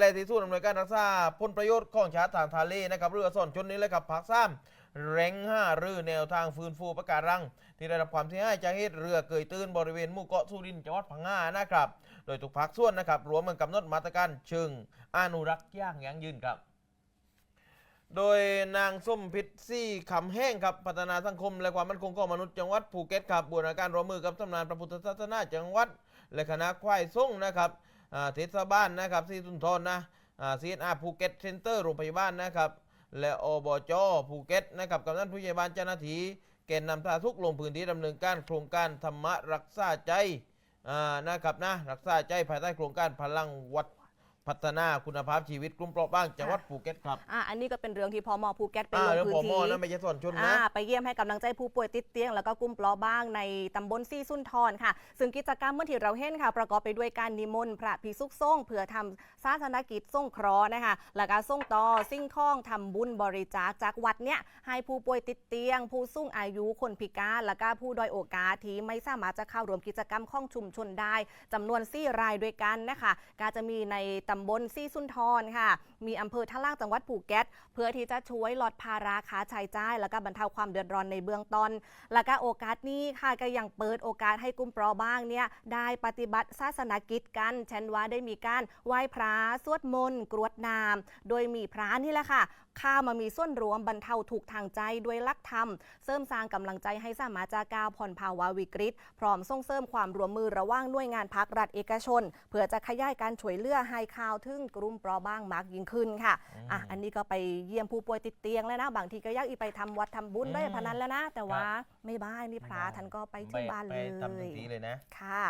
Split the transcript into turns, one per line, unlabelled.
เลยที่ศูนอำนวยการรักษาผลประโยชน์ของชาติทางทะเลนะครับเรือส่นชนนี้เลยครับพักซ้ำเร่งห้ารือแนวทางฟื้นฟูประการัง ที่ได้รับความเสียหายจากเหตุเรือเกยตื้นบริเวณหมู่เกาะสุรินทร์จังหวัดพังงานะครับ โดยทุกภาคส่วนนะครับรวมกันกำหนดมาตรการเชิงอนุรักษ์ย่างยั่งยืนครับโดยนางส้มพิษซี่คำแห้งครับพัฒนาสังคมและความมั่นคงของมนุษย์จังหวัดภูเก็ตครับบูรณาการร่วมมือกับสำนักงานพระพุทธศาสนาจังหวัด และคณะควายส่งนะครับ เทศบาลนะครับซีทุนทอนนะซีเอ็นอาร์ภูเก็ตเซ็นเตอร์โรงพยาบาลนะครับ และอบจภูเก็ตนะครับกำนันผู้ใหญ่บ้านเจ้าหน้าที่แกนนำทาทุกลงพื้นที่ดำเนินการโครงการธรรมรักษาใจนะครับนะรักษาใจภายใต้โครงการพลังวัด พัฒนาคุณภาพชีวิตกลุ่มเปราะบางจังหวัดภูเก็ตครับ
อะอันนี้ก็เป็นเรื่องที่พมภูเก็ตไป
อ่า
ลง
เรื่อง
พื้
พ
น
อมอ
ที่
นะไม่ใช่ส่วนชน
อ่า
นะ
ไปเยี่ยมให้กำลังใจผู้ป่วยติดเตียง แล้วก็กลุ่มเปลอบ้างในตำบลซี่สุนทรค่ะ ซึ่งกิจกรรมเมื่อที่เราเห็นค่ะ ประกอบไปด้วยการนิมนต์พระภิกษุสงฆ์เพื่อทำศาสนกิจส่งเคราะห์นะคะแล้วก็ส่งต่อสิ่งของทำบุญบริจาคจากวัดเนี้ยให้ผู้ป่วยติดเตียง ผู้สูงอายุคนพิการแล้วก็ผู้ด้อยโอกาสที่ไม่สามารถจะเข้าร่วมกิจกรรมของชุมชนได้จำนวนสี่รายด้วยกันนะคะก็จะมีในตำบลซี่สุนทรค่ะ มีอำเภอท่าล่างจังหวัดภูเก็ตเพื่อที่จะช่วยลดภาระค่าใช้จ่าย แล้วก็บรรเทาความเดือดร้อนในเบื้องต้น แล้วก็โอกาสนี้ค่ะก็ยังเปิดโอกาสให้กลุ่มเปราะบ้างเนี่ยได้ปฏิบัติศาสนกิจกันเช่นว่าได้มีการไหว้พระสวดมนต์กรวดน้ำโดยมีพระนี่แหละค่ะข้ามามีส่วนรวมบรรเทาถูกทางใจด้วยลักธรรม เสริมสร้างกำลังใจให้สามารถจะก้าวผ่อนภาวะวิกฤต พร้อมส่งเสริมความร่วมมือระหว่างหน่วยงานภาครัฐเอกชน เพื่อจะขยายการช่วยเหลือให้ข่าวถึงกลุ่มเปราะบ้างมากยิ่งขึ้นค่ะอะอันนี้ก็ไปเยี่ยมผู้ป่วยติดเตียงแล้วนะ บางทีก็อยากอีไปทำวัดทำบุญได้
อืม
พนันแล้วนะ แต่ว่าไม่บ้านนี่พระท่านก็ไปที่บ้านเล
ไปทำทัน
ย
ทีเลยนะ
ค่ะ